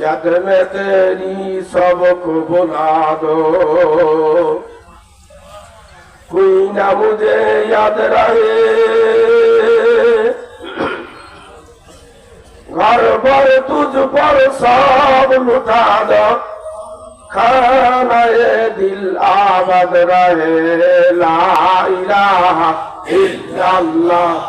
شکل تیری سبک بنا دو کوئی نہ مجھے یاد رہے گھر بھر تجھ پر سب لٹا دو کھانا دل آبد رہے لا الہ الا اللہ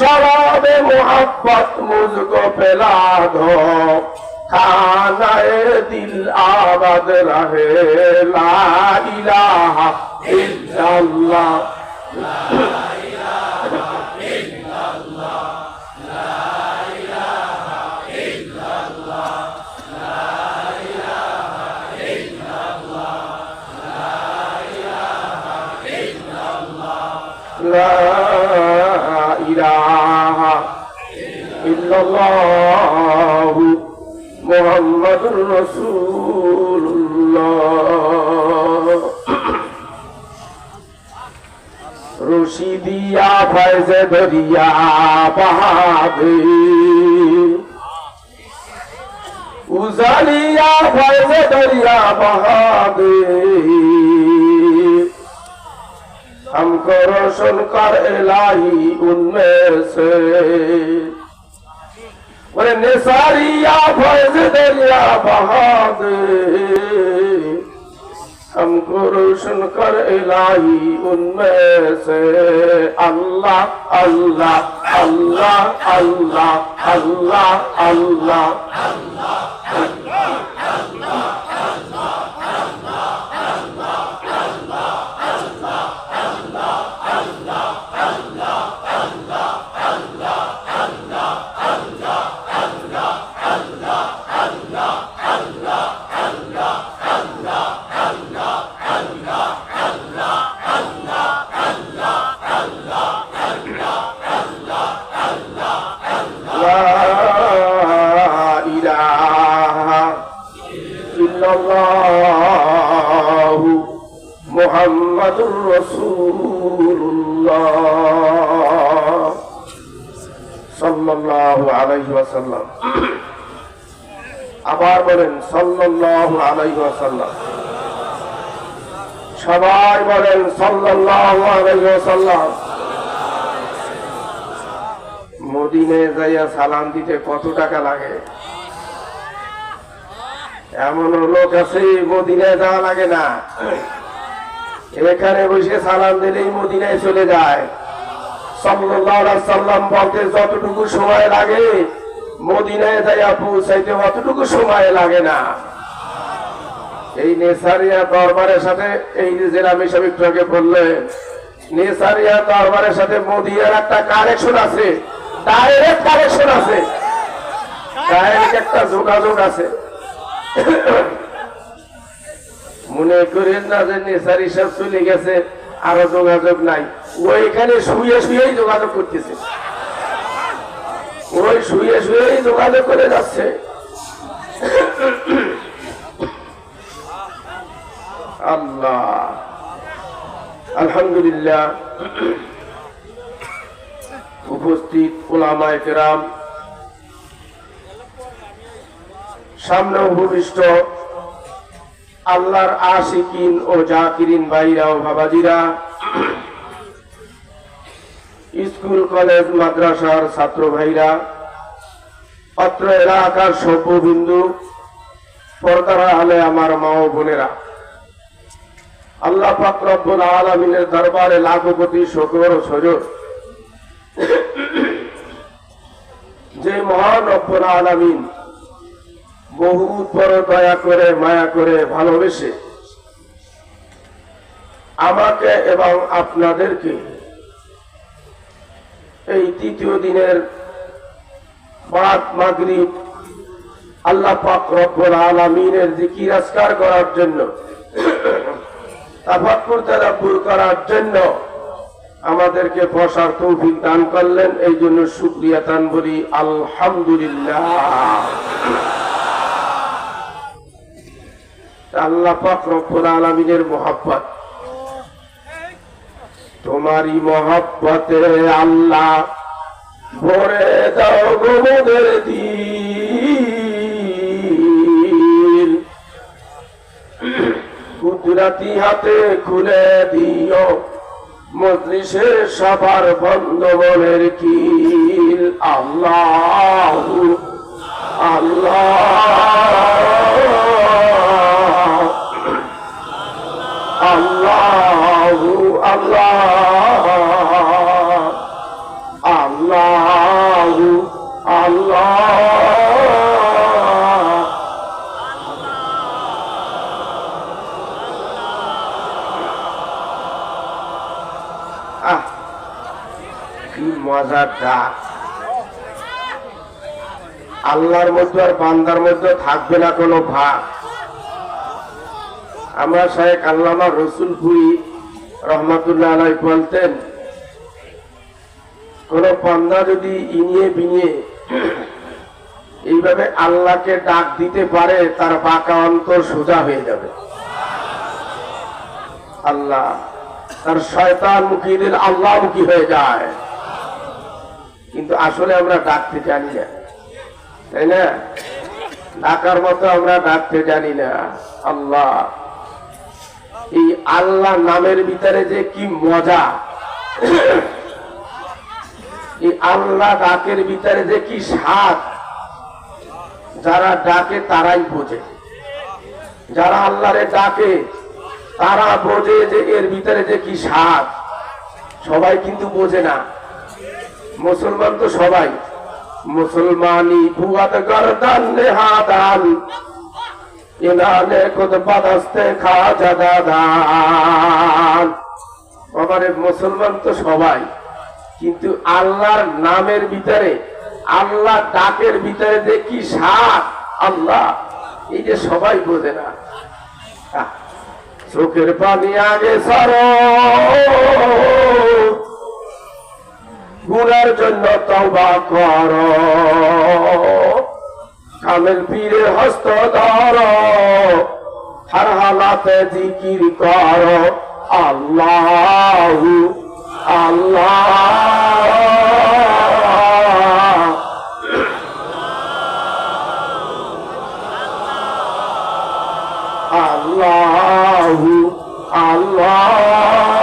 शराब मोहब्बत मुझको पिला दो खाना दिल आबाद रहे ला इलाहा इल्लल्लाह لا إله ইল্লাল্লাহ মুহাম্মাদুর রাসূলুল্লাহ। রশিদিয়া ফয়জে দরিয়া বাহাবে উজালিয়া ফয়জে দরিয়া বাহাবে हमको रोशन कर इलाही उनमें से बोले निसारिया फैज दरिया बहा दे हमको रोशन कर इलाही उनमें से अल्लाह अल्लाह अल्लाह अल्लाह अल्लाह अल्लाह لا সাল্লাম আবার বলেন, সাল্লাল্লাহু আলাইহি ওয়াসাল্লাম। সবাই বলেন, সাল্লাল্লাহু আলাইহি ওয়াসাল্লাম। মদিনে যাইয়া সালাম দিতে কত টাকা লাগে? এমন লোক আছে মদিনায় যাওয়া লাগে না। এখানে বসে সালাম দিলেই মদিনায় চলে যায়। সাল্লাম বলতে যতটুকু সময় লাগে মদিনায় অতটুকু সময় লাগে না। এই নেসারিয়া দরবারের সাথে এই যে জেলা হিসাবে একটু আগে বললেন, নেসারিয়া দরবারের সাথে মোদিয়ার একটা আছে ডাইরেক্ট আছে। ডাইরেক্ট একটা যোগাযোগ আছে। মনে করেন না যে নেশার হিসাব চলে গেছে, আরও যোগাযোগ নাই। ওইখানে শুয়ে শুয়েই যোগাযোগ করতেছে। ওই শুয়ে শুয়েই যোগাযোগ করে যাচ্ছে। আল্লাহ। আলহামদুলিল্লাহ। উপস্থিত ওলামায় কেরাম। সামনে উপবিষ্ট আল্লাহর আশিকিন ও জাকিরিন ভাইরা ও বাবাজিরা। স্কুল, কলেজ, মাদ্রাসার ছাত্র ভাইরা অত্র এলাকার সভ্যবিন্দু, পর্দারা হলে আমার মা ও বোনেরা, আল্লাহ পাক রব্বুল আলমিনের দরবারে লাখো কোটি শকর সজর। যে মহান রব্বুল আলামিন বহুত বড় দয়া করে, মায়া করে ভালোবেসে আমাকে এবং আপনাদেরকে এই তৃতীয় দিনের বাদ মাগরিব আল্লাহ পাক রব্বুল আলামিনের জিকির আজকার করার জন্য, তাফাক্কুর করার জন্য আমাদেরকে বসার তৌফিক দান করলেন। এই জন্য শুক্রিয়া দান বলি, আলহামদুলিল্লাহ। আল্লাহ পাক রব্বুল আলামিনের মোহাব্বত। তোমারই মহাব্বতে আল্লাহ ভরে দাও গোমদের দিল কুদরাতি হাতে খুলে দিও মজলিসের সবার বন্ধ মনের কিল। আল্লাহ আল্লাহ। আল্লাহ। আল্লাহ আল্লাহ মজার আল্লাহর মধ্যে আর বান্দার মধ্যে থাকবে না কোনো ভাগ আমরা শাহেক আল্লামা রসুলপুরি রহমতুল্লাহ আলাই বলতেন, কোন পান্দা যদি ইনিয়ে বিনিয়ে এইভাবে আল্লাহকে ডাক দিতে পারে, তার বাঁকা অন্তর সোজা হয়ে যাবে। আল্লাহ, তার শয়তান মুখী দিল আল্লাহ মুখী হয়ে যায়। কিন্তু আসলে আমরা ডাকতে জানি না। তাই না? ডাকার মতো আমরা ডাকতে জানি না। আল্লাহ এই আল্লাহ নামের ভিতরে যে কি মজা। এই আল্লাহ ডাকের ভিতরে যে কি স্বাদ। যারা ডাকে তারাই বোঝে। যারা আল্লাহরে ডাকে, তারা বোঝে যে এর ভিতরে যে কি স্বাদ। সবাই কিন্তু বোঝে না। মুসলমান তো সবাই। মুসলমানি বুয়াদ গরদান নেহাদান। ইনানে খুদ বাদাস্তে খাজা দাদান বাবারে, মুসলমান তো সবাই, কিন্তু আল্লাহর নামের ভিতরে আল্লাহ ডাকের ভিতরে কি সাপ আল্লাহ, এই যে সবাই বোঝে না। চোখের পানি আগে সর। গুনার জন্য তবা কর। কামের পীরের হস্ত ধর হার হালাতে জিকির কর। আল্লাহ আল্লাহ আল্লাহ আল্লাহ।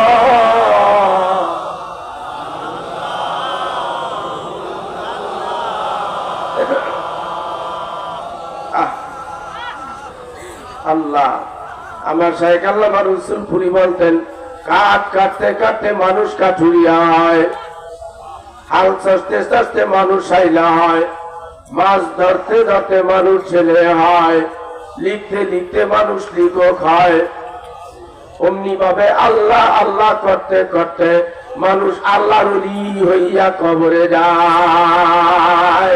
আল্লাহ। আমার শাহেক আল্লাহ রসুলপুরি বলতেন কাঠ কাটতে কাটতে মানুষ কাঠুরিয়া হয় মানুষ সাইলা হয়, মাছ ধরতে ধরতে মানুষ ছেলে হয়, লিখতে লিখতে মানুষ লিখো হয়। অমনি ভাবে আল্লাহ আল্লাহ করতে করতে মানুষ আল্লাহর হইয়া কবরে যায়।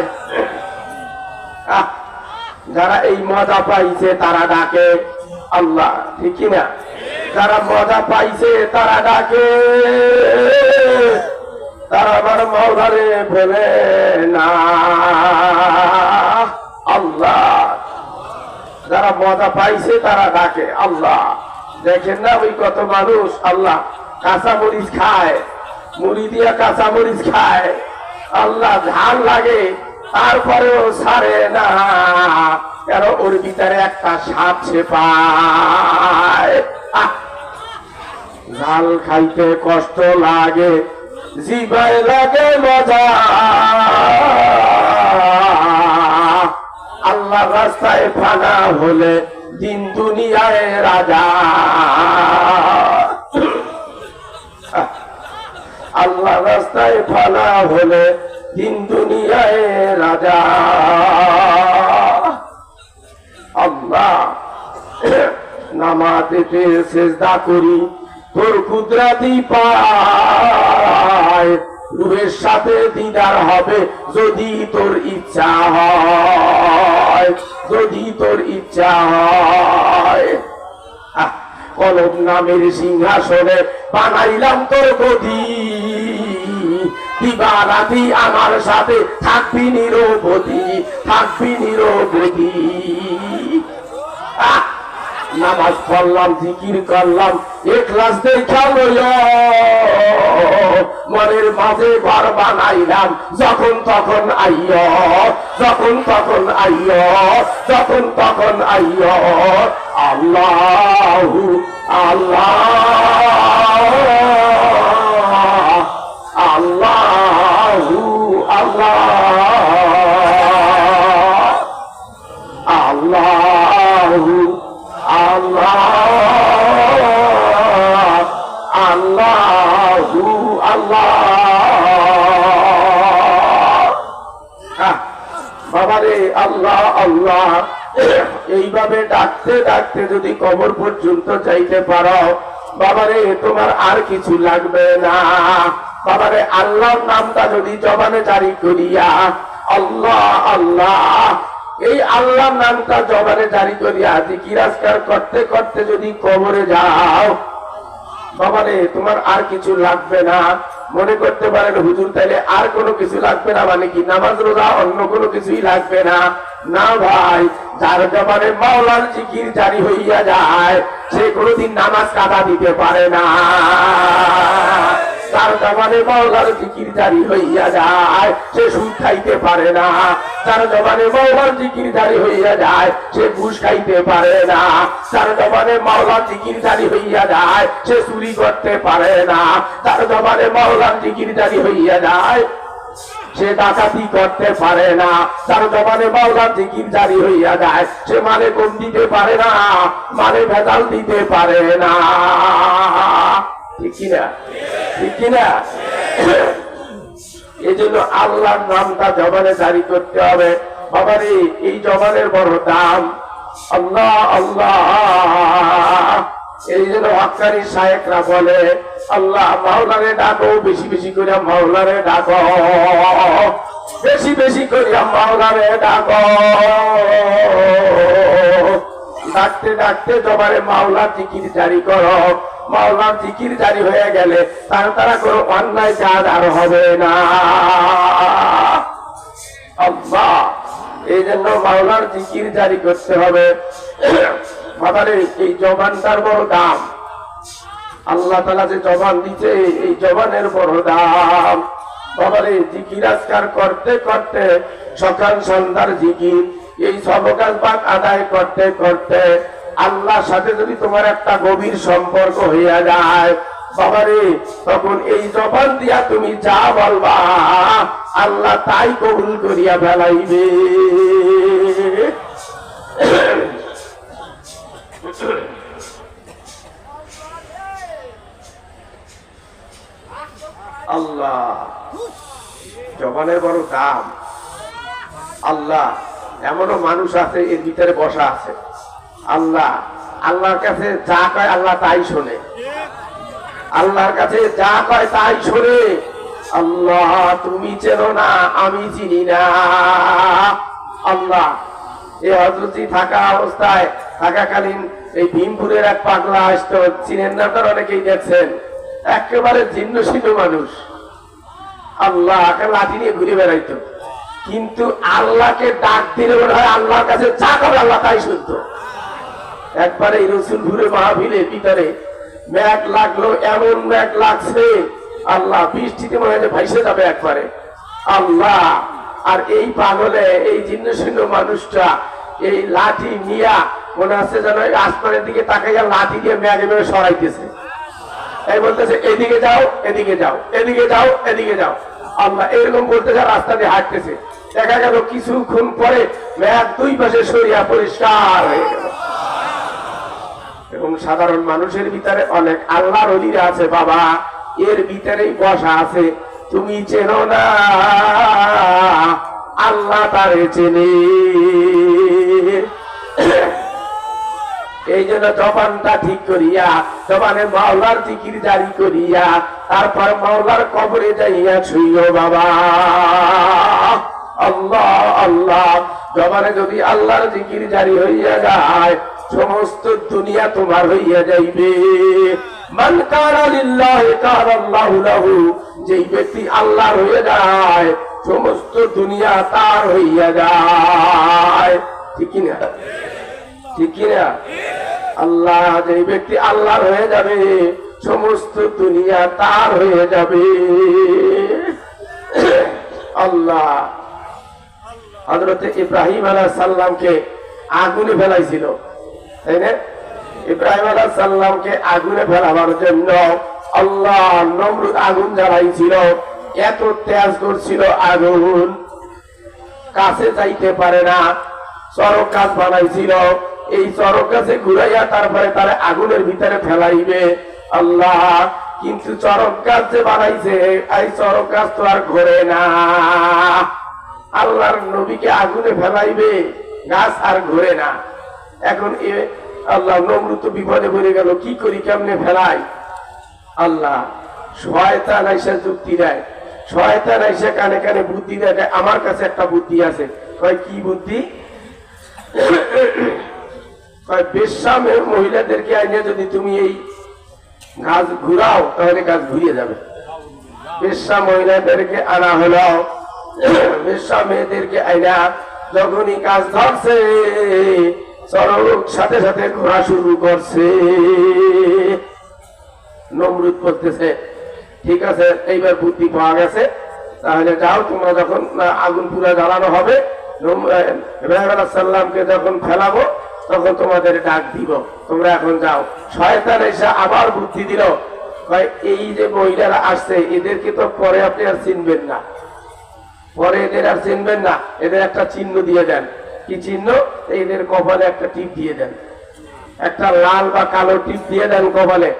যারা এই মজা পাইছে, তারা ডাকে। আল্লাহ, ঠিক না যারা মজা পাইছে, তারা ডাকে। তারা আমার মজারে ফেলে না। আল্লাহ, যারা মজা পাইছে, তারা ডাকে। আল্লাহ, দেখেন না ওই কত মানুষ? আল্লাহ কাঁচা মরিচ খায়। মুড়ি দিয়া কাঁচা মরিচ খায়। আল্লাহ, ঝাল লাগে। তারপরেও ছাড়ে না। কেন ওর ভিতরে একটা সাপ সে পায়? খাইতে কষ্ট লাগে জিবাই লাগে মজা। আল্লাহ রাস্তায় ফানা হলে দিন দুনিয়ায় রাজা। আল্লাহ রাস্তায় ফানা হলে দিন রাজা। আল্লাহ নামাজেতে সেজদা করি, তোর কুদরাতি পায়, রুহের সাথে দিদার হবে যদি তোর ইচ্ছা হয়, যদি তোর ইচ্ছা হয়। কলম নামের সিংহাসনে বানাইলাম তোর গদি। দিবারাতি আমার সাথে থাকবি নিরবধি থাকবি নিরবধি। নামাজ পড়লাম, জিকির করলাম এখলাস দেখা লইও মনের মাঝে ঘর বানাইলাম, যখন তখন আইয়, যখন তখন আইয়, যখন তখন আইয়। আল্লাহ আল্লাহ। আল্লাহ, এইভাবে ডাকতে ডাকতে যদি কবর পর্যন্ত যাইতে পারো, বাবারে, তোমার আর কিছু লাগবে না। বাবারে, আল্লাহর নামটা যদি জবানে জারি করিয়া, আল্লাহ আল্লাহ, এই আল্লাহর নামটা জবানে জারি করিয়া জিকিরাজকার করতে করতে যদি কবরে যাও, বাবারে, তোমার আর কিছু লাগবে না। মনে করতে পারেন, হুজুর, তাইলে আর কোনো কিছু লাগবে না মানে কি? নামাজ, রোজা, অন্য কোনো কিছুই লাগবে না। না ভাই, যার জবানে মাওলার জিকির জারি হইয়া যায়, সে কোনোদিন নামাজ কাদা দিতে পারে না। তার জবানে মাওলার জিকির চুরি করতে পারে না। তার জিকির জারি হইয়া যায় সে ডাকাতি করতে পারে না। তার জবানে মাওলার জিকির জারি হইয়া যায়। সে মানে কম দিতে পারে না মানে ভেজাল দিতে পারে না। কিনা? কিনা? নামটা জারি করতে হবে। এই বড় দাম। আল্লাহ। এই জন্য হকারি সাহেবরা বলে, আল্লাহ মাওলারে ডাকো, বেশি বেশি করে মাওলারে ডাকো। বেশি বেশি করে মাওলারে ডাকো। ডাকতে ডাকতে জবারে মাওলার জিকির জারি করো। মাওলার জিকির জারি হয়ে গেলে তার তারা কোনো অন্যায় কাজ আর হবে না। আল্লাহ, এই জন্য মাওলার জিকির জারি করতে হবে। বাবারে এই জবানটার বড় দাম। আল্লাহ তালা যে জবান দিচ্ছে এই জবানের বড় দাম। বাবারে, জিকির আজকার করতে করতে, সকাল সন্ধ্যার জিকির, এই সবকাল পাক আদায় করতে করতে, আল্লাহর সাথে যদি তোমার একটা গভীর সম্পর্ক হইয়া যায়, বাবারে, তখন এই জবান দিয়া তুমি যা বলবা, আল্লাহ তাই কবুল করিয়া ফেলাইবে। আল্লাহ। জবানের বড় দাম। আল্লাহ, এমনও মানুষ আছে, এর ভিতরে বসা আছে। আল্লাহ, আল্লাহর কাছে যা কয় আল্লাহ তাই শোনে। আল্লাহর কাছে যা কয় তাই শোনে। আল্লাহ, তুমি চেনো না, আমি চিনি না। আল্লাহ এই হজরতি থাকা অবস্থায় থাকাকালীন এই ভীমপুরের এক পাগলা আসতো, চিনেন না তার অনেকেই দেখছেন। একেবারে জীর্ণ শীর্ণ মানুষ। আল্লাহ লাঠি নিয়ে ঘুরে বেড়াইতো। কিন্তু আল্লাহকে ডাক দিলে মনে হয় আল্লাহর কাছে যা করে আল্লাহ তাই শুনত। একবারে রসুলপুরে মাহফিলের ভিতরে ম্যাক লাগল, এমন ম্যাক লাগছে, আল্লাহ বৃষ্টিতে মনে হয় ভাইসে যাবে একবারে। আল্লাহ, আর এই পাগলে, এই জীর্ণ শীর্ণ মানুষটা, এই লাঠি নিয়া মনে হচ্ছে যেন আসমানের দিকে তাকাইয়া লাঠি দিয়ে ম্যাগে মেরে সরাইতেছে। এই বলতেছে, এদিকে যাও এদিকে যাও এদিকে যাও এদিকে যাও। আল্লাহ এরকম বলতেছে, রাস্তা দিয়ে হাঁটতেছে। দেখা গেল কিছুক্ষণ পরে ম্যাগ দুই পাশে সরিয়া পরিষ্কার এবং সাধারণ মানুষের ভিতরে অনেক আল্লাহর অলিরা আছে, বাবা, এর ভিতরেই বসা আছে। তুমি চেনো না, আল্লাহ তারে চেনে। এই জন্য জবানটা ঠিক করিয়া, জবানে মাওলার জিকির জারি করিয়া, তারপর মাওলার কবরে যাইয়া ছুইও বাবা। আল্লাহ আল্লাহ, জবানে যদি আল্লাহর জিকির জারি হইয়া যায়, সমস্ত দুনিয়া তোমার হইয়া যাইবে। মান কারা লিল্লাহি কারা আল্লাহু লাহু, যেই ব্যক্তি আল্লাহর হয়ে যায়, সমস্ত দুনিয়া তার হইয়া যায়। ঠিক না ঠিক আল্লাহ যে ব্যক্তি আল্লাহর হয়ে যাবে, সমস্ত দুনিয়া তার হয়ে যাবে। আল্লাহ হজরতে ইব্রাহিম আলাহ সাল্লামকে আগুনে ফেলাইছিল। তাই না? ইব্রাহিম আলাহ সাল্লামকে আগুনে ফেলাবার জন্য আল্লাহ নমরুদ আগুন জ্বালাইছিল। এত তেজ করছিল আগুন। কাছে যাইতে পারে না। গাছ বানাইছিল। এই চরক গাছে ঘুরাইয়া তারপরে তারা আগুনের ভিতরে ফেলাইবে। আল্লাহ কিন্তু চরক গাছ যে বানাইছে এই চরক গাছ তো আর ঘোরে না। আল্লাহর নবীকে আগুনে ফেলাইবে গাছ আর ঘোরে না। এখন এ আল্লাহ নমরু তো বিপদে পড়ে গেল কি করি কেমনে ফেলাই? আল্লাহ শয়তান আইসা যুক্তি দেয়। শয়তান আইসা কানে কানে বুদ্ধি দেয় দেয়, আমার কাছে একটা বুদ্ধি আছে। কয় কি বুদ্ধি? কয় মহিলাদেরকে আইনে যদি তুমি এই গাছ ঘুরাও, তাহলে গাছ ঘুরিয়ে যাবে। বেশ্যা মহিলাদেরকে আনা হলো। বেশ্যা মেয়েদেরকে আইনা যখনই কাজ ধরছে চরক সাথে সাথে ঘোরা শুরু করছে। নমরুদ বলতেছে, ঠিক আছে, এইবার বুদ্ধি পাওয়া গেছে। তাহলে যাও, তোমরা যখন আগুন পুরা জ্বালানো হবে ইব্রাহিম যখন ফেলাবো তখন তোমাদের ডাক দিব। তোমরা এখন যাও। শয়তান এসে আবার বুদ্ধি দিল। এই যে মহিলারা আসছে, এদেরকে তো পরে আপনি আর চিনবেন না। পরে এদের আর চিনবেন না। এদের একটা চিহ্ন দিয়ে দেন। কি চিহ্ন? এদের কপালে একটা টিপ দিয়ে দেন। একটা লাল বা কালো টিপ দিয়ে দেন কপালে।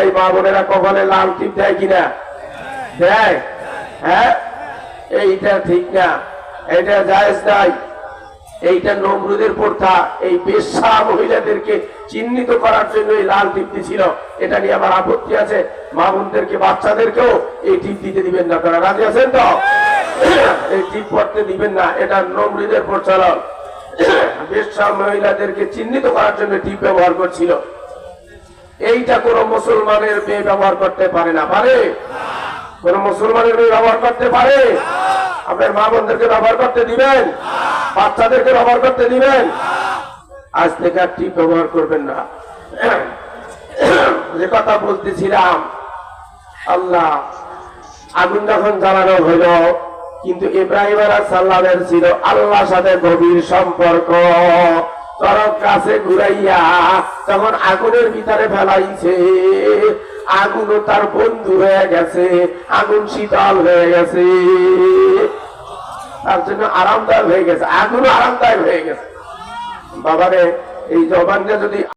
এই মা বোনেরা কপালে লাল টিপ দেয় কিনা? দেয়। হ্যাঁ? এইটা ঠিক না। এটা জায়েজ নাই। এইটা নমরুদের প্রথা, এই পেশা মহিলাদেরকে চিহ্নিত করার জন্য এই লাল টিপ ছিল। এটা নিয়ে আমার আপত্তি আছে। মা বোনদেরকে, বাচ্চাদেরকেও এই টিপ দিতে দিবেন না। তারা রাজি আছেন তো? এই টিপ পড়তে দিবেন না। এটা নমরুদের প্রচলন। পেশা মহিলাদেরকে চিহ্নিত করার জন্য টিপ ব্যবহার করছিল। এইটা কোন মুসলমানের মেয়ে ব্যবহার করতে পারে না। পারে? কোন মুসলমানের মেয়ে ব্যবহার করতে পারে? আপনার মা বোনদেরকে ব্যবহার করতে দিবেন? বাচ্চাদেরকে ব্যবহার করতে দিবেন। আজ থেকে আর টিপ ব্যবহার করবেন না। যে কথা বলতেছিলাম, আল্লাহ আগুন যখন জ্বালানো হইল কিন্তু ইব্রাহিম আলাহ সাল্লামের ছিল আল্লাহর সাথে গভীর সম্পর্ক। চরক কাছে ঘুরাইয়া তখন আগুনের ভিতরে ফেলাইছে, আগুনও তার বন্ধু হয়ে গেছে, আগুন শীতল হয়ে গেছে। তার জন্য আরামদায়ক হয়ে গেছে আগুনও আরামদায়ক হয়ে গেছে। বাবারে এই জবানটা যদি